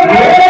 Amém.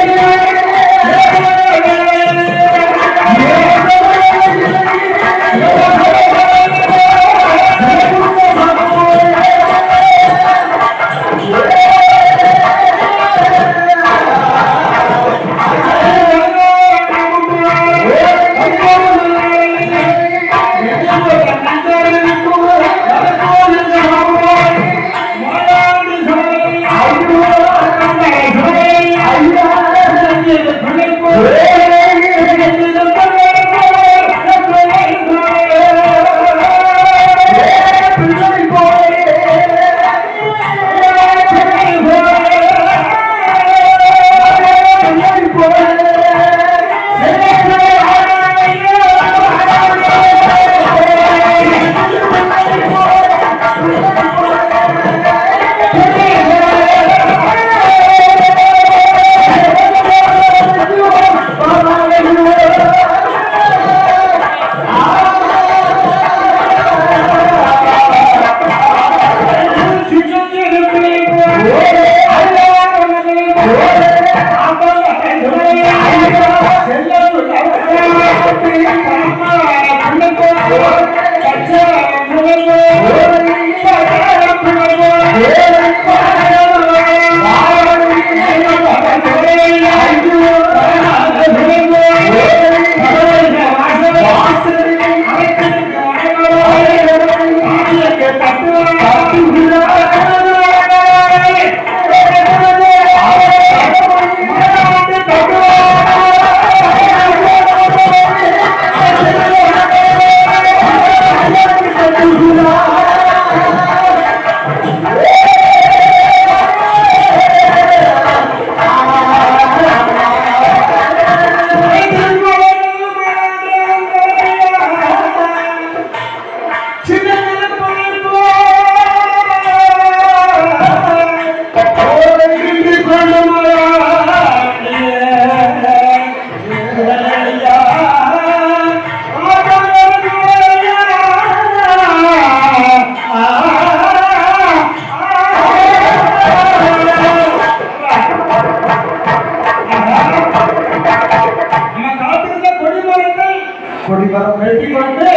கொடிமரம் வெட்டி கொண்டு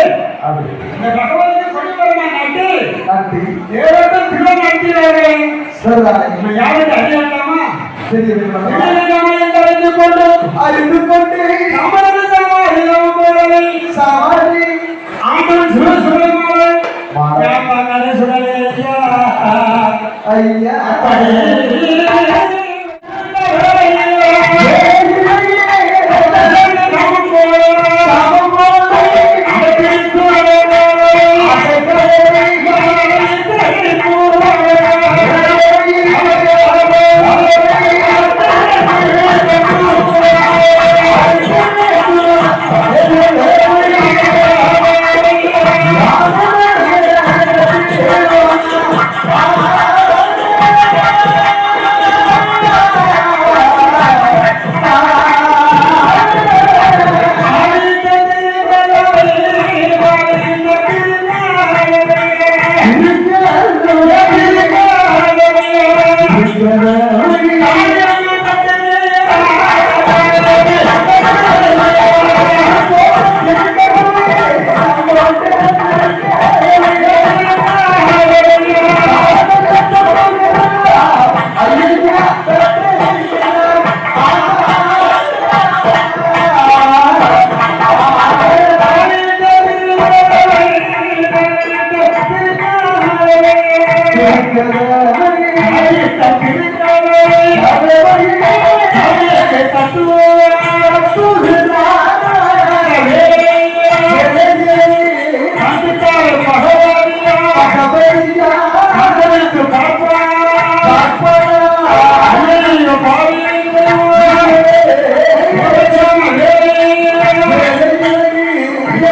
அது இந்த பகவானுக்கு கொடிமரமா நாட்டி நாட்டி தேவட்டம் திரும்ப நடத்தினார்கள் சரிதானே யாருக்கு என்று அறிந்து கொண்டு அறிந்து கொண்டு. ஆமன் சுர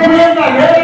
ஏழு